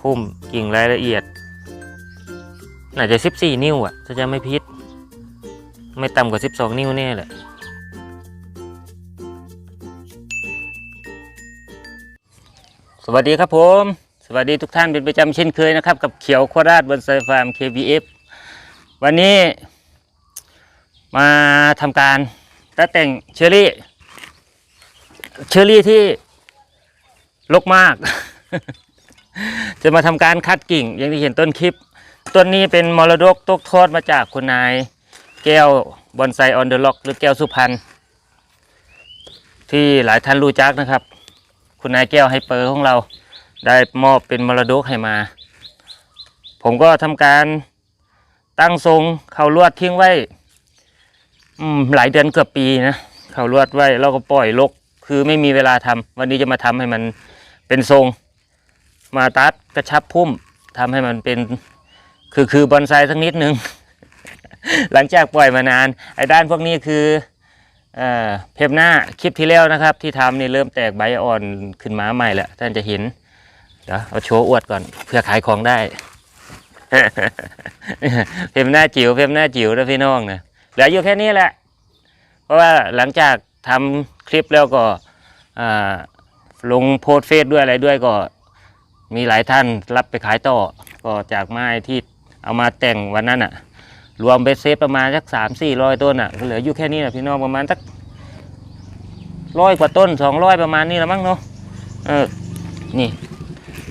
พุ่มกิ่งรายละเอียดน่าจะสิบสี่นิ้วอะ ถ้าจะไม่พิษ ไม่ต่ำกว่าสิบสองนิ้วแน่แหละสวัสดีครับผม สวัสดีทุกท่านเป็นประจำเช่นเคยนะครับ กับเขียวโคราชบนไซฟาร์ม KBF วันนี้ มาทำการตัดแต่งเชอรี่ เชอรี่ที่ลกมาก จะมาทำการคัดกิ่ง อย่างที่เห็นต้นคลิป ต้นนี้เป็นมรดกตกทอดมาจากคุณนาย แก้วบอนไซออนเดอะล็อก หรือแก้วสุพรรณที่หลายท่านรู้จักนะครับ คุณนายแก้วให้เปอร์ของเราได้มอบเป็นมรดกให้มา ผมก็ทำการตั้งทรงเขาลวดทิ้งไว้อืมหลายเดือนเกือบปีนะเขาลวดไว้แล้วก็ปล่อยลก คือไม่มีเวลาทำวันนี้จะมาทำให้มันเป็นทรง มาตัดกระชับพุ่มทำให้มันเป็นคือคือบอนไซสักนิดนึง หลังจากปล่อยมานานไอ้ด้านพวกนี้คือเอ่อเพบหน้าคลิปที่แล้วนะครับ ที่ทำนี่เริ่มแตกใบอ่อนขึ้นมาใหม่แล้วท่านจะเห็นเดี๋ยวเอาโชว์อวดก่อนเพื่อขายของได้เพมหน้าจิ๋วเพมหน้าจิ๋วนะพี่น้องนะเหลืออยู่แค่นี้แหละ เพราะว่าหลังจากทำคลิปแล้วก็อ่าลงโพสเฟซด้วยอะไรด้วยก็ มีหลายท่านรับไปขายต่อ ก็จากไม้ที่เอามาแต่งวันนั้นอะรวมเบสเซฟประมาณสักสามสี่ร้อยต้นอะก็เหลืออยู่แค่นี้นะพี่น้องประมาณสักร้อยกว่าต้นสองร้อยประมาณนี้ละมั้งเนาะเออนี่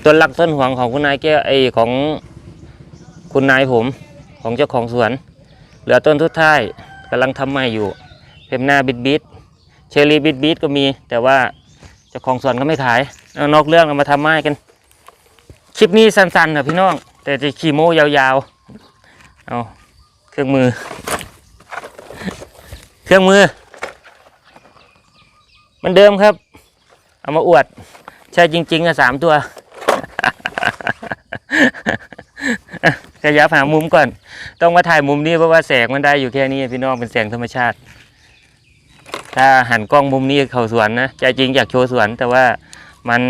ต้นหลักต้นหวงของคุณนายแก้วไอของคุณนายผมของเจ้าของสวน เหลือต้นทุดท้ายกำลังทำใหม่อยู่เพมหน้าบิดบิดเชอรี่บิดบิดก็มี แต่ว่าเจ้าของสวนก็ไม่ขายนอกเรื่องเอามาทำไม้กัน คลิปนี้สั้นๆนะพี่น้อง แต่จะขี่โมยาวๆ เอาเครื่องมือ เครื่องมือ มันเดิมครับ เอามาอวด ใช่จริงๆอะสามตัวขยับหามุมก่อน ต้องมาถ่ายมุมนี้เพราะว่าแสงมันได้อยู่แค่นี้พี่น้องเป็นแสงธรรมชาติ ถ้าหันกล้องมุมนี้เข้าสวนนะใจจริงอยากโชว์สวน แต่ว่ามัน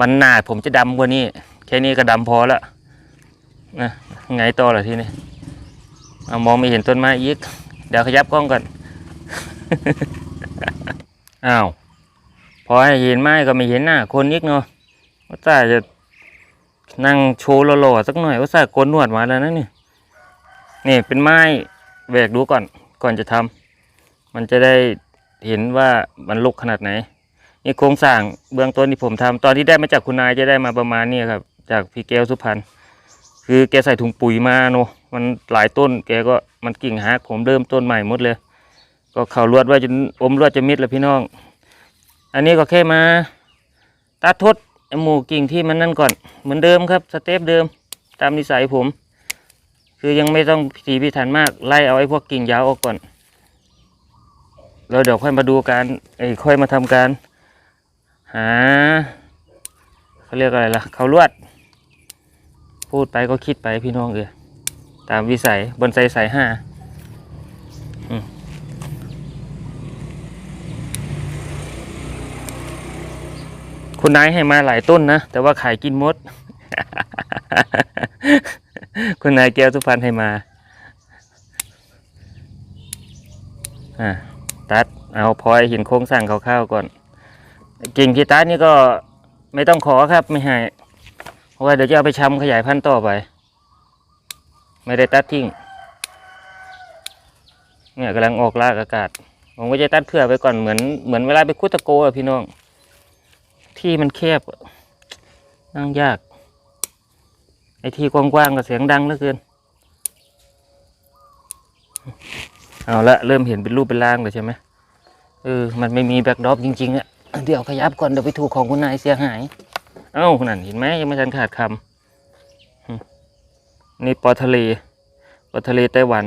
มันหนาผมจะดำกว่านี้ แค่นี้ก็ดำพอละนะไงต่อล่ะทีนี้เอามองไม่เห็นต้นไม้อีก เดี๋ยวขยับกล้องก่อนอ้าวพอให้เห็นไม้ก็ไม่เห็นหน้าคนอีกเนาะว่าตาจะนั่งโชว์หล่อๆสักหน่อยว่าตาโกนหนวดมาแล้วนะนี่นี่เป็นไม้แหวกดูก่อนก่อนจะทำมันจะได้เห็นว่ามันลุกขนาดไหน นี่โครงสร้างเบื้องต้นที่ผมทำตอนที่ได้มาจากคุณนายจะได้มาประมาณนี้ครับ จากพี่แก้วสุพรรณคือแกใส่ถุงปุ๋ยมาเนาะมันหลายต้น แกก็มันกิ่งหักผมเริ่มต้นใหม่หมดเลย ก็เข่าลวดไว้จนอมลวดจะมิดแล้วพี่น้อง อันนี้ก็แค่มาตัดทดไอหมูกิ่งที่มันนั่นก่อน เหมือนเดิมครับสเต็ปเดิมตามนิสัยผม คือยังไม่ต้องพิถีพิถันมากไล่เอาไอ้พวกกิ่งยาวออกก่อนแล้วเดี๋ยวค่อยมาดูการไอ้ค่อยมาทำการ หาเขาเรียกอะไรล่ะ เขาลวด พูดไปก็คิดไปพี่น้องเออตามวิสัยบนไซสายห้าคุณนายให้มาหลายต้นนะ แต่ว่าขายกินมด คุณนายแก้วสุพรรณให้มา อ่า ตัดเอาพอให้เห็นโครงสร้างคร่าวๆก่อน กิ่งที่ตัดนี่ก็ไม่ต้องขอครับไม่ให้เพราะว่าเดี๋ยวจะเอาไปชำขยายพันธุ์ต่อไป ไม่ได้ตัดทิ้งเนี่ยกำลังออกลากอากาศ ผมก็จะตัดเผื่อไปก่อนเหมือนเหมือนเวลาไปคุดตะโกอะพี่น้อง ที่มันแคบนั่งยาก ไอ้ที่กว้างๆก็เสียงดังเหลือเกิน เอาละเริ่มเห็นเป็นรูปเป็นร่างเลยใช่ไหมเออ มันไม่มีแบ็กดรอปจริงๆอะ เดี๋ยวขยับก่อนเดี๋ยวไปถูกของคุณนายเสียหาย เอ้านั่นเห็นไหมยังไม่ทันขาดคำนี่ปอทะเลปอทะเลไต้หวัน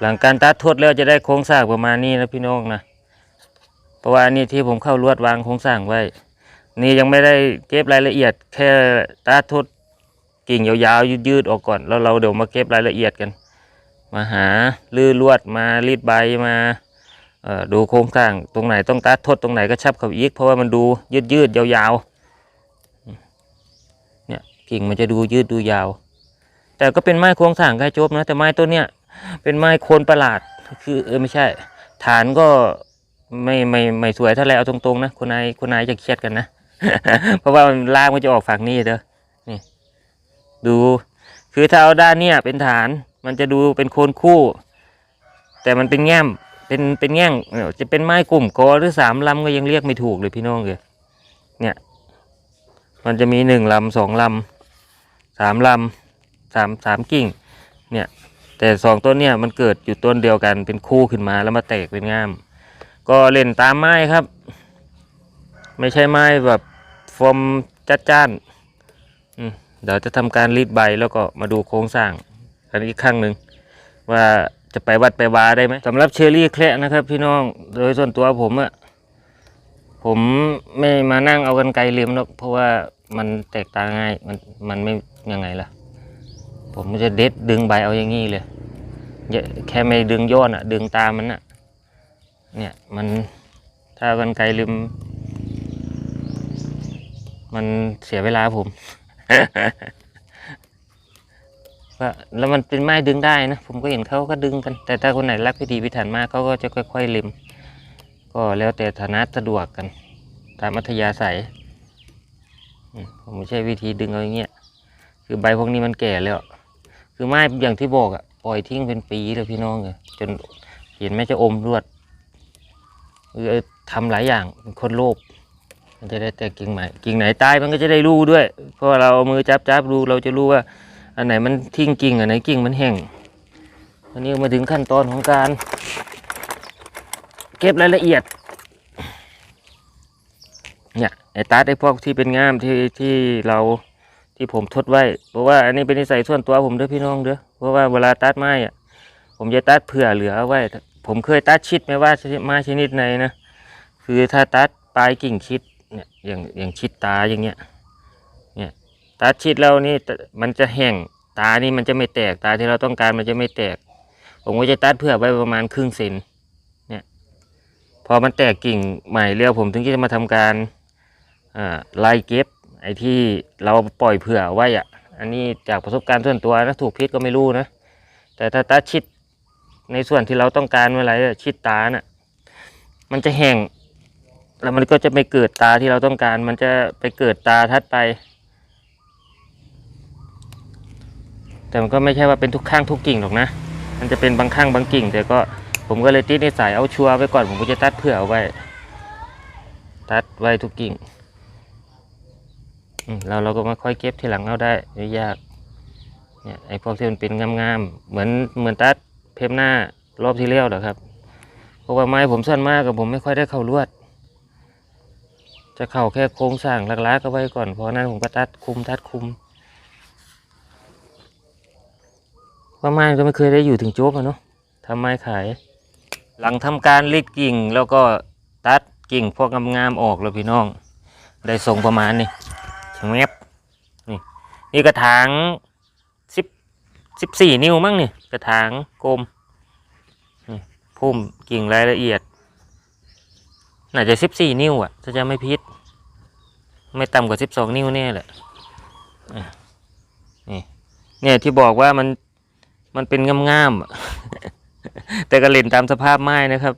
หลังการตัดทวดแล้วจะได้โครงสร้างประมาณนี้นะพี่น้องนะเพราะว่านนี้ที่ผมเข้าลวดวางโครงสร้างไว้ นี่ยังไม่ได้เก็บรายละเอียด แค่ตัดทวดกิ่งยาวๆยืดๆออกก่อน แล้วเราเดี๋ยวมาเก็บรายละเอียดกัน มาหาลื้อลวดมารีดใบมา ดูโครงสร้างตรงไหนต้องตัดทดตรงไหนก็ชับเขาอีก เพราะว่ามันดูยืดยืดยาวเนี่ยกิ่งมันจะดูยืดดูยาว แต่ก็เป็นไม้โครงสร้างใกล้จบนะแต่ไม้ต้นเนี้ยเป็นไม้โคนประหลาดคือเออไม่ใช่ ฐานก็ไม่ไม่ไม่สวยเท่าไรเอาตรงๆนะคุณนายคุณนายจะเครียดกันนะ เพราะว่ามันลากมันจะออกฝั่งนี้เด้อนี่ดู คือถ้าเอาด้านเนี้ยเป็นฐาน มันจะดูเป็นโคนคู่ แต่มันเป็นแง่ม เป็นเป็นแง่งเอ่อจะเป็นไม้กลุ่มกอหรือสามลำก็ยังเรียกไม่ถูกเลยพี่น้องเลยเนี่ย มันจะมีหนึ่งลำสองลำสามลำสามสามกิ่ง เนี่ย แต่สองต้นเนี่ยมันเกิดอยู่ต้นเดียวกันเป็นคู่ขึ้นมาแล้วมาแตกเป็นง่าม ก็เล่นตามไม้ครับ ไม่ใช่ไม้แบบฟอร์มจัดจ้านเดี๋ยวจะทำการรีดใบแล้วก็มาดูโครงสร้างกันอีกครั้งหนึ่งว่า จะไปวัดไปวาได้ไหมสำหรับเชอรี่แคระนะครับ พี่น้องโดยส่วนตัวผมอะผมไม่มานั่งเอากันไกลเลียมหรอกเพราะว่ามันแตกตาง่ายมันมันไม่ยังไงล่ะ ผมจะเด็ดดึงใบเอาอย่างงี้เลยแค่ไม่ดึงยอดอะดึงตามันอะเนี่ยมันถ้าเอากันไกลลืม มันเสียเวลาผม ว่าแล้วมันเป็นไม้ดึงได้นะ ผมก็เห็นเขาก็ดึงกัน แต่ถ้าคนไหนรักพิธีพิถันมากเขาก็จะค่อยๆเล็ม ก็แล้วแต่ฐานะสะดวกกัน ตามอัธยาศัยผมไม่ใช่วิธีดึงเอาอย่างเงี้ย คือใบพวกนี้มันแก่แล้ว คือไม้อย่างที่บอกอะปล่อยทิ้งเป็นปีเลยพี่น้องเลยจนเห็นแม่จะอมรวดเออทำหลายอย่างเป็นคนโลภมันจะได้แต่กิ่งใหม่กิ่งไหนตายมันก็จะได้รู้ด้วย เพราะเราเอามือจับจับดูเราจะรู้ว่า อันไหนมันทิ้งกิ่งอันไหนกิ่งมันแห้งอันนี้มาถึงขั้นตอนของการ เก็บรายละเอียดเนี่ยไอ้ตัดไอ้พวกที่เป็นง่ามที่ที่เราที่ผมทดไว้ เพราะว่าอันนี้เป็นนิสัยส่วนตัวผมด้อพี่น้องเด้อเพราะว่าเวลาตัดไม้อะผมจะตัดเผื่อเหลือเอาไว้ ผมเคยตัดชิดไม่ว่าไม้ชนิดไหนนะคือถ้าตัดปลายกิ่งชิดเนี่ยอย่างอย่างชิดตาอย่างเงี้ย ตัดชิดแล้วนี่มันจะแห้งตานี่มันจะไม่แตกตาที่เราต้องการมันจะไม่แตก ผมก็จะตัดเพื่อไว้ประมาณครึ่งเซนเนี่ยพอมันแตกกิ่งใหม่เรียวผมถึงจะมาทำการอ่าไล่เก็บไอ้ที่เราปล่อยเผื่อไว้อะอันนี้จากประสบการณ์ส่วนตัวนะถูกพิษก็ไม่รู้นะแต่ถ้าตัดชิดในส่วนที่เราต้องการเมื่อไรชิดตาน่ะมันจะแห้งแล้วมันก็จะไม่เกิดตาที่เราต้องการ มันจะไปเกิดตาทัดไป แต่มันก็ไม่ใช่ว่าเป็นทุกข้างทุกกิ่งหรอกนะ มันจะเป็นบางข้างบางกิ่ง แต่ก็ผมก็เลยติดในสายเอาชัวร์ไว้ก่อนผมก็จะตัดเผื่อเอาไว้ ตัดไว้ทุกกิ่งอืมเราเราก็มาค่อยเก็บทีหลังเอาได้ไม่ยากเนี่ยไอ้พวกที่มันเป็นงามๆเหมือนเหมือนตัดเพมหน้ารอบที่แล้วเหรอครับเพราะว่าไม้ผมสั้นมากกับผมไม่ค่อยได้เข้าลวด จะเข้าแค่โครงสร้างลักๆก็ไว้ก่อนเพราะนั้นผมก็ตัดคุมตัดคุม ว่าไม้ก็ไม่เคยได้อยู่ถึงโจ๊กอะเนาะทำไม้ขาย หลังทำการรีดกิ่งแล้วก็ตัดกิ่งพวกงามๆออกแล้วพี่น้อง ได้ทรงประมาณนี้ชงแงบนี่นี่กระถางสิบสิบสี่นิ้วมั้งนี่กระถางกลมนี่พุ่มกิ่งรายละเอียดน่าจะสิบสี่นิ้วอะถ้าจะไม่พิษไม่ต่ำกว่าสิบสองนิ้วแน่แหละอะนี่เนี่ยที่บอกว่ามัน มันเป็นง่ามๆแต่ก็เล่นตามสภาพไม้นะครับ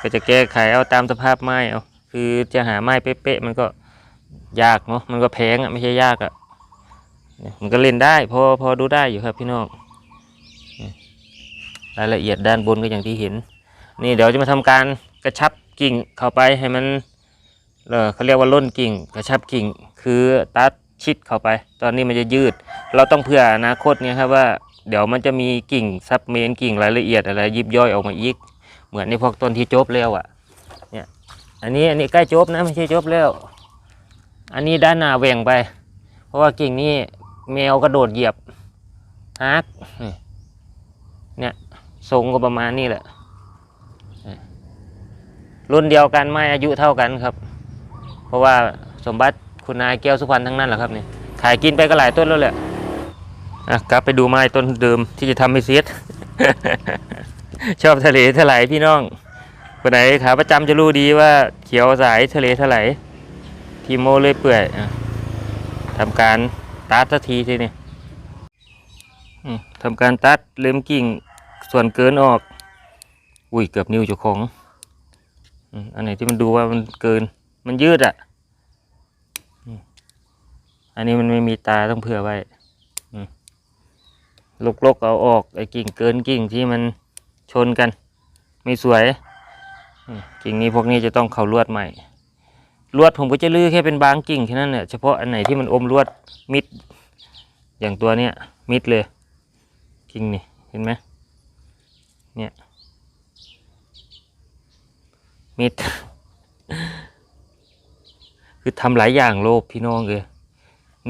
ก็จะแก้ไขเอาตามสภาพไม้เอาคือจะหาไม้เป๊ะๆมันก็ยากเนาะมันก็แพงอะไม่ใช่ยากอะมันก็เล่นได้พอพอดูได้อยู่ครับพี่น้องรายละเอียดด้านบนก็อย่างที่เห็น นี่เดี๋ยวจะมาทำการกระชับกิ่งเข้าไปให้มันเออเขาเรียกว่าล่นกิ่ง กระชับกิ่ง คือตัด ชิดเข้าไป ตอนนี้มันจะยืด เราต้องเผื่ออนาคตเนี่ยครับว่า เดี๋ยวมันจะมีกิ่งซับเมนกิ่งรายละเอียดอะไรยิบย่อยออกมาอีก เหมือนในพวกต้นที่จบแล้วอะเนี่ยอันนี้อันนี้ใกล้จบนะไม่ใช่จบแล้ว อันนี้ด้านหน้าแหว่งไป เพราะว่ากิ่งนี้แมวกระโดดเหยียบฮักเนี่ยทรงก็ประมาณนี้แหละรุ่นเดียวกันไม่อายุเท่ากันครับ เพราะว่าสมบัติ คุณนายแก้วสุพรรณทั้งนั้นแหละครับนี่ขายกินไปก็หลายต้นแล้วแหละอะกลับไปดูไม้ต้นเดิมที่จะทำให้เสียดชอบทะเลถลายพี่น้องคนไหนขาประจำจะรู้ดีว่าเขียวสายทะเลถลายทีโมเลยเปื่อยอะทำการตัดสักทีทีนี่อืมทำการตัดเล็มกิ่งส่วนเกินออก อุ้ยเกือบนิ้วเจ้าของอันไหนที่มันดูว่ามันเกินมันยืดอะ อันนี้มันไม่มีตาต้องเผื่อไว้อืมลกเอาออกไอ้กิ่งเกินกิ่งที่มันชนกัน ไม่สวยกิ่งนี้พวกนี้จะต้องเข้าลวดใหม่ลวดผมก็จะลื้อแค่เป็นบางกิ่งแค่นั้นเนี่ยเฉพาะอันไหนที่มันอมลวดมิด อย่างตัวเนี้ยมิดเลยกิ่งนี่เห็นไหมเนี่ยมิด คือทำหลายอย่างโลภพี่น้องเลย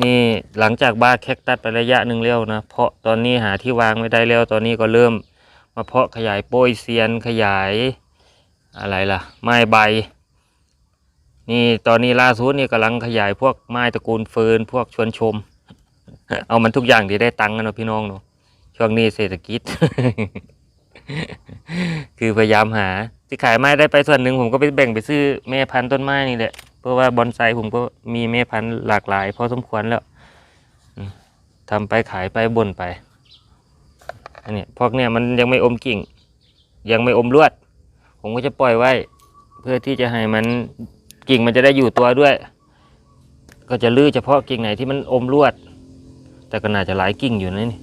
นี่หลังจากบ้าแคคตัสไประยะหนึ่งแล้วนะ เพาะตอนนี้หาที่วางไม่ได้แล้วตอนนี้ก็เริ่ม มาเพาะขยายโป้ยเซียนขยายอะไรล่ะ ไม้ใบ นี่ตอนนี้ล่าสุดนี่กำลังขยายพวกไม้ตระกูลเฟิร์นพวกชวนชม เอามันทุกอย่างที่ได้ตังค์กันเนาะพี่น้องเนาะช่วงนี้เศรษฐกิจ คือพยายามหาที่ขายไม้ได้ไปส่วนหนึ่งผมก็ไปแบ่งไปซื้อแม่พันธุ์ต้นไม้นี่แหละ เพราะว่าบอนไซผมก็มีแม่พันธุ์หลากหลายพอสมควรแล้วทำไปขายไปบ่นไปอันนี้พวกเนี้ยมันยังไม่อมกิ่ง ยังไม่อมลวด ผมก็จะปล่อยไว้ เพื่อที่จะให้มันกิ่งมันจะได้อยู่ตัวด้วย ก็จะลื้อเฉพาะกิ่งไหนที่มันอมลวด แต่ก็น่าจะหลายกิ่งอยู่นะนี่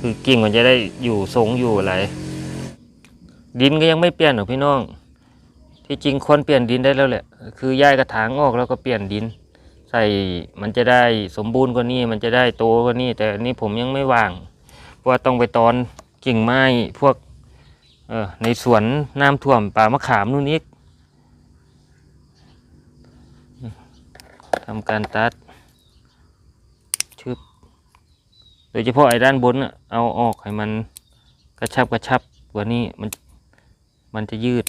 คือกิ่งมันจะได้อยู่ทรงอยู่อะไรดินก็ยังไม่เปลี่ยนหรอกพี่น้อง ที่จริงควรเปลี่ยนดินได้แล้วแหละ คือย้ายกระถางออกแล้วก็เปลี่ยนดิน ใส่มันจะได้สมบูรณ์กว่านี้มันจะได้โตกว่านี้แต่อันนี้ผมยังไม่ว่างเพราะว่าต้องไปตอนกิ่งไม้พวกเออในสวนน้ำท่วมป่ามะขามนู่นนี่ทำการตัดชึบโดยเฉพาะไอ้ด้านบนน่ะเอาออกให้มันกระชับกระชับกว่านี้มันมันจะยืด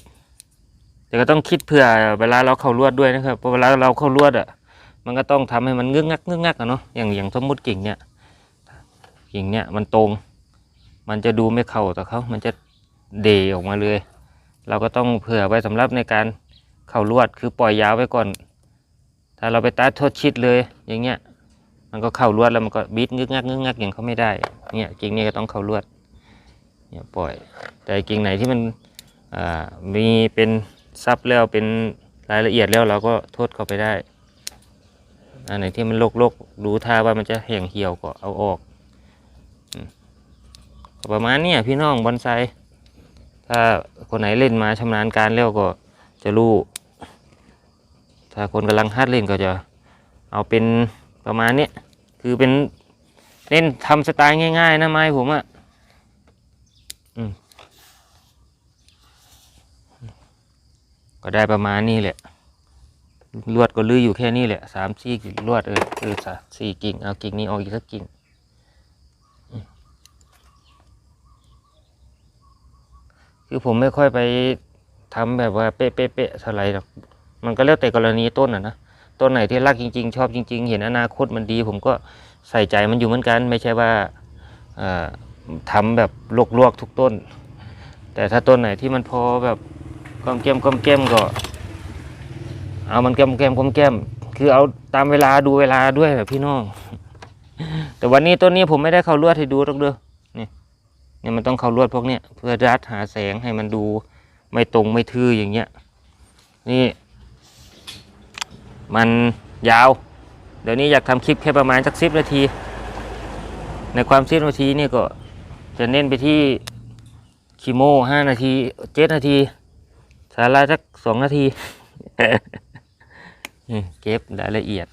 แต่ก็ต้องคิดเผื่อเวลาเราเข้าลวดด้วยนะครับเพราะเวลาเราเข้าลวดอะ มันก็ต้องทำให้มันเงึกงักเงึกงักอะเนาะอย่างอย่างสมมติกิ่งเนี่ยกิ่งเนี่ยมันตรง มันจะดูไม่เข้าต่อเขามันจะเดออกมาเลย เราก็ต้องเผื่อไว้สำหรับในการเข้าลวดคือปล่อยยาวไว้ก่อน ถ้าเราไปตัดทดชิดเลยอย่างเงี้ยมันก็เข้าลวดแล้วมันก็บีดงึกงักงึกงักอย่างเขาไม่ได้ เนี่ยกิ่งนี้ก็ต้องเข้าลวด เนี่ยปล่อย แต่กิ่งไหนที่มันอ่ามีเป็น ซับแล้วเป็นรายละเอียดแล้วเราก็โทษเข้าไปได้ อันไหนที่มันโลกๆดูท่าว่ามันจะแห้งเหี่ยวก็เอาออก ประมาณนี้พี่น้องบอนไซถ้าคนไหนเล่นมาชำนาญการแล้วก็จะรู้ ถ้าคนกำลังหัดเล่นก็จะเอาเป็นประมาณนี้คือเป็นเล่นทำสไตล์ง่าย ๆ นะไม้ผมอะ่ะอืม ก็ได้ประมาณนี้แหละ ลวดก็ลื้ออยู่แค่นี้แหละสามสี่กิ่งลวดเออเออสสี่กิ่งเอากิ่งนี้ออกอีกสักกิ่งคือผมไม่ค่อยไปทำแบบว่าเป๊ะๆๆเท่าไรหรอกมันก็แล้วแต่กรณีต้นอะนะต้นไหนที่รักจริง ๆ ชอบจริง ๆ เห็นอนาคตมันดี ผมก็ใส่ใจมันอยู่เหมือนกัน ไม่ใช่ว่าเอ่อทำแบบลวกๆทุกต้น แต่ถ้าต้นไหนที่มันพอแบบ กอมแก้มกอมแก้มก็ เอามันแก้มแก้มกอมแก้ม คือเอาตามเวลาดูเวลาด้วยแบบพี่น้อง แต่วันนี้ต้นนี้ผมไม่ได้เข้าลวดให้ดูหรอกเด้อนี่เนี่ยมันต้องเข้าลวดพวกเนี้ยเพื่อรัดหาแสงให้มันดูไม่ตรงไม่ทื่ออย่างเงี้ย นี่ มันยาว เดี๋ยวนี้อยากทำคลิปแค่ประมาณสักสิบนาที ในความสิบนาทีนี่ก็จะเน้นไปที่คีโมห้านาทีเจ็ดนาทีาระสักสองนาทีเก็บรายละเอียด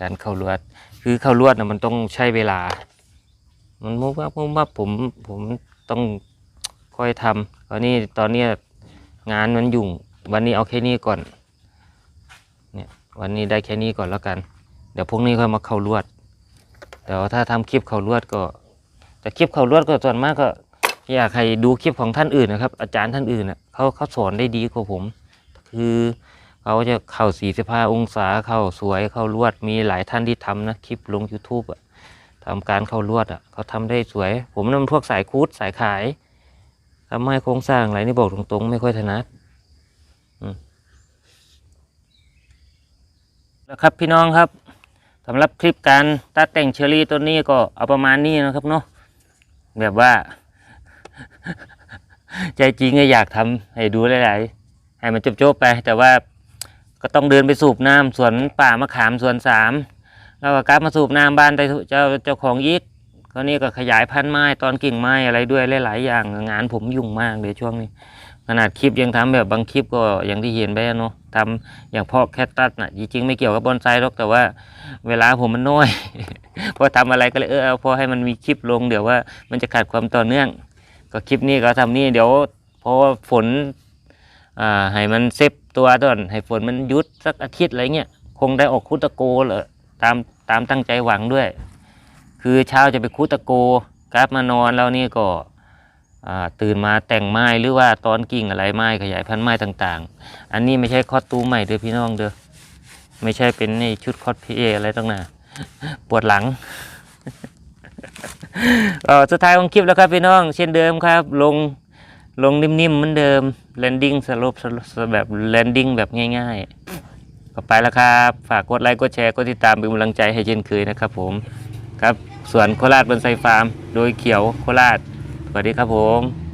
การเข้าลวด คือเข้าลวดนะมันต้องใช้เวลา มันมุบมับมุบมับผมผมต้องค่อยทำตอนนี้ตอนนี้งานมันยุ่ง วันนี้เอาแค่นี้ก่อนเนี่ยวันนี้ได้แค่นี้ก่อนแล้วกัน เดี๋ยวพรุ่งนี้ค่อยมาเข้าลวดแต่ว่าถ้าทำคลิปเข้าลวดก็แต่คลิปเข้าลวดก็ส่วนมากก็อยากให้ดูคลิปของท่านอื่นนะครับ อาจารย์ท่านอื่นนะ เขาเขาสอนได้ดีกว่าผม คือเขาจะเข้าสี่สิบห้าองศาเข้าสวยเข้าลวดมีหลายท่านที่ทำนะคลิปลง YouTube อะทำการเข้าลวดอะเขาทำได้สวย ผมนั่นพวกสายคูดสายขายทำให้โครงสร้างอะไรนี่บอกตรงๆ ไม่ค่อยถนัดแล้วครับพี่น้องครับสำหรับคลิปการตัดแต่งเชอรี่ต้นนี้ก็เอาประมาณนี้นะครับเนาะแบบว่า ใจจริงก็อยากทำให้ดูหลายๆให้มันจบๆไป แต่ว่าก็ต้องเดินไปสูบน้ำสวนป่ามะขามสวนสามแล้วก็กลับมาสูบน้ำบ้านได้เจ้าเจ้าของยิกคราวนี้ก็ขยายพันธุ์ไม้ตอนกิ่งไม้อะไรด้วยหลายๆอย่างงานผมยุ่งมากเลยช่วงนี้ ขนาดคลิปยังทำแบบบางคลิปก็อย่างที่เห็นไปเนาะทำอย่างพ่อแคทตัสน่ะจริงๆไม่เกี่ยวกับบอนไซหรอกแต่ว่า เวลาผมมันน้อยพอทำอะไรก็เลยเออเอาพอให้มันมีคลิปลงเดี๋ยวว่ามันจะขาดความต่อเนื่อง ก็คลิปนี้ก็ทำนี่เดี๋ยวเพราะว่าฝนอ่าให้มันเซฟตัวก่อนให้ฝนมันหยุดสักอาทิตย์อะไรเงี้ยคงได้ออกคุตะโกเลยตามตามตั้งใจหวังด้วย คือเช้าจะไปคุตะโกกลับมานอนแล้วนี่ก็ตื่นมาแต่งไม้หรือว่าตอนกิ่งอะไรไม้ขยายพันธุ์ไม้ต่างๆ อันนี้ไม่ใช่คอตูใหม่เด้อพี่น้องเด้อไม่ใช่เป็นในชุดคอสเพย์อะไรตั้งนาปวดหลัง เออสุดท้ายของคลิปแล้วครับพี่น้องเช่นเดิมครับ ลงลงนิ่มๆเหมือนเดิมแลนดิ้งสลบแบบแลนดิ้งแบบง่ายๆก็ไปแล้วครับ ฝากกดไลค์กดแชร์กดติดตามเป็นกำลังใจให้เช่นเคยนะครับผมครับสวนโคราชบนไซฟาร์ม โดยเขียวโคราชสวัสดีครับผม